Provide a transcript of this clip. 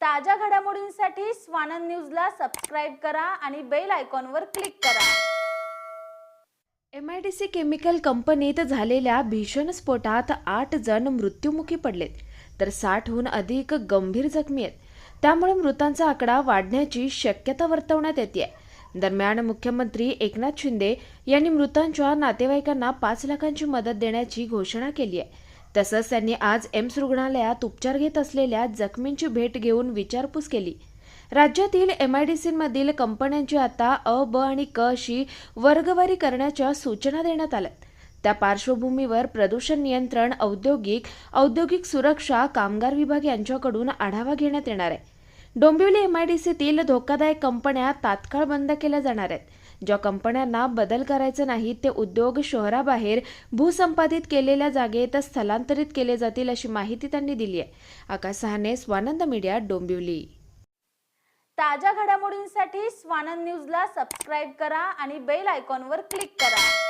ताज्या घडामोडींसाठी स्वानंद न्यूजला सबस्क्राईब करा आणि बेल आयकॉनवर क्लिक करा. M I D C chemical कंपनीत झालेल्या भीषण स्फोटात आठ जण मृत्युमुखी पडलेत तर साठहून अधिक गंभीर जखमी आहेत. त्यामुळे मृतांचा आकडा वाढण्याची शक्यता वर्तवण्यात येते दरम्यान मुख्यमंत्री एकनाथ शिंदे यांनी मृतांच्या नातेवाईकांना पाच लाखांची मदत देण्याची घोषणा केली आहे. तसंच त्यांनी आज एम्स रुग्णालयात उपचार घेत असलेल्या जखमींची भेट घेऊन विचारपूस केली. राज्यातील एम आय डी सीमधील कंपन्यांची आता अ ब आणि क अशी वर्गवारी करण्याच्या सूचना देण्यात आल्यात. त्या पार्श्वभूमीवर प्रदूषण नियंत्रण औद्योगिक औद्योगिक सुरक्षा कामगार विभाग यांच्याकडून आढावा घेण्यात येणार आहे. डोंबिवली एम आय डी सीतील धोकादायक कंपन्या तात्काळ बंद केल्या जाणार आहेत. ज्या कंपन्यांना बदल करायचे नाही ते उद्योग शहराबाहेर भूसंपादित केलेल्या जागेत स्थलांतरित केले जातील अशी माहिती त्यांनी दिली आहे. आकाश सहाने स्वानंद मीडिया डोंबिवली. ताज्या घडामोडींसाठी स्वानंद न्यूजला सबस्क्राईब करा आणि बेल आयकॉनवर क्लिक करा.